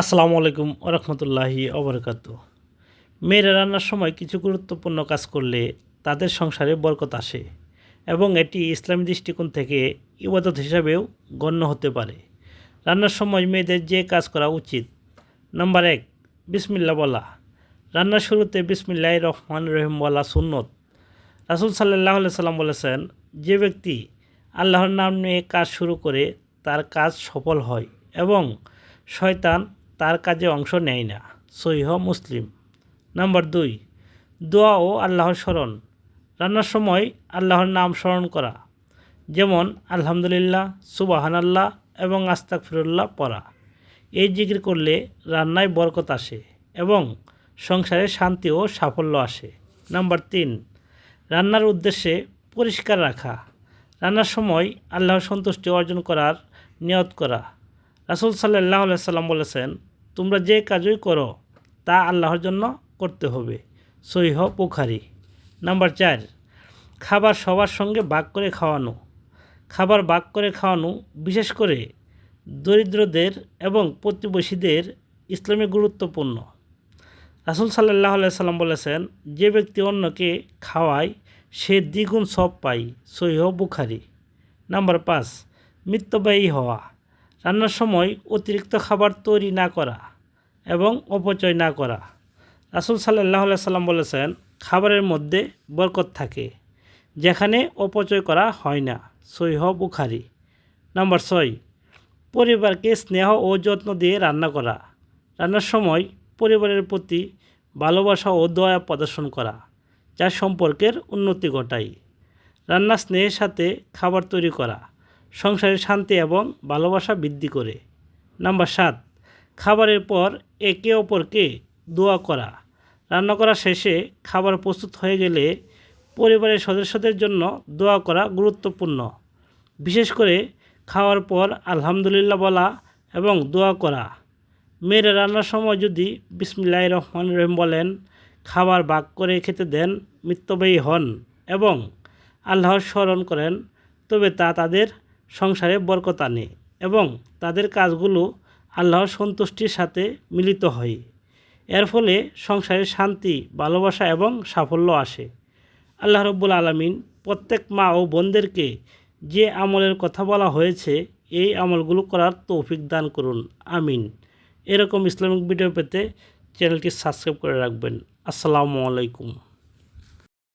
আসসালামু আলাইকুম ওরহমতুল্লাহি অবরকাত মেয়েরা রান্নার সময় কিছু গুরুত্বপূর্ণ কাজ করলে তাদের সংসারে বরকত আসে এবং এটি ইসলামী দৃষ্টিকোণ থেকে ইবাদত হিসাবেও গণ্য হতে পারে। রান্নার সময় মেয়েদের যে কাজ করা উচিত। নাম্বার এক, বিসমিল্লা বলা। রান্নার শুরুতে বিসমিল্লাহ রহমান রহিম বলা সুন্নত। রাসুল সাল্লাহ সাল্লাম বলেছেন, যে ব্যক্তি আল্লাহর নাম নিয়ে কাজ শুরু করে তার কাজ সফল হয় এবং শয়তান তার কাজে অংশ নেয় না। সহিহ মুসলিম। নাম্বার দুই, দোয়া ও আল্লাহর স্মরণ। রান্নার সময় আল্লাহর নাম স্মরণ করা। যেমন, আলহামদুলিল্লাহ সুবাহান আল্লাহ এবং আস্তাক ফিরুল্লাহ পড়া। এই জিকির করলে রান্নায় বরকত আসে এবং সংসারে শান্তি ও সাফল্য আসে। নাম্বার তিন, রান্নার উদ্দেশ্যে পরিষ্কার রাখা। রান্নার সময় আল্লাহর সন্তুষ্টি অর্জন করার নিয়ত করা। রাসুল সাল্লাহ সাল্লাম বলেছেন তোমরা যে কাজই করো, তা আল্লাহর জন্য করতে হবে। সহিহ পুখারি নাম্বার চার, খাবার সবার সঙ্গে ভাগ করে খাওয়ানো। খাবার ভাগ করে খাওয়ানো বিশেষ করে দরিদ্রদের এবং প্রতিবেশীদের ইসলামে গুরুত্বপূর্ণ। রাসুল সাল্লাহ সাল্লাম বলেছেন, যে ব্যক্তি অন্যকে খাওয়ায়, সে দ্বিগুণ সব পায়। সহিহ বুখারি। নাম্বার পাঁচ মিত্যবায়ী হওয়া। রান্নার সময় অতিরিক্ত খাবার তৈরি না করা এবং অপচয় না করা। রাসুল সাল্লাহ সাল্লাম বলেছেন, খাবারের মধ্যে বরকত থাকে, যেখানে অপচয় করা হয় না। সৈহ বুখারি। নাম্বার ছয়, পরিবারকে স্নেহ ও যত্ন দিয়ে রান্না করা। রান্নার সময় পরিবারের প্রতি ভালোবাসা ও দয়া প্রদর্শন করা, যা সম্পর্কের উন্নতি ঘটায়। রান্না স্নেহের সাথে খাবার তৈরি করা সংসারের শান্তি এবং ভালোবাসা বৃদ্ধি করে। নাম্বার সাত, খাবারের পর একে অপরকে দোয়া করা। রান্না করা শেষে খাবার প্রস্তুত হয়ে গেলে পরিবারের সদস্যদের জন্য দোয়া করা গুরুত্বপূর্ণ। বিশেষ করে খাওয়ার পর আলহামদুলিল্লাহ বলা এবং দোয়া করা। মেয়েরা রান্নার সময় যদি বিসমিল্লাহ রহমান রহিম বলেন, খাবার বাক করে খেতে দেন মিত্যবায়ী হন এবং আল্লাহর স্মরণ করেন, তবে তা তাদের সংসারে বরকত আনে এবং তাদের কাজগুলো আল্লাহর সন্তুষ্টির সাথে মিলিত হয়। এর ফলে সংসারে শান্তি, ভালোবাসা এবং সাফল্য আসে। আল্লাহ রব্বুল আলমিন প্রত্যেক মা ও বোনদেরকে যে আমলের কথা বলা হয়েছে, এই আমলগুলো করার তৌফিক দান করুন। আমিন। এরকম ইসলামিক ভিডিও পেতে চ্যানেলটি সাবস্ক্রাইব করে রাখবেন। আসসালামু আলাইকুম।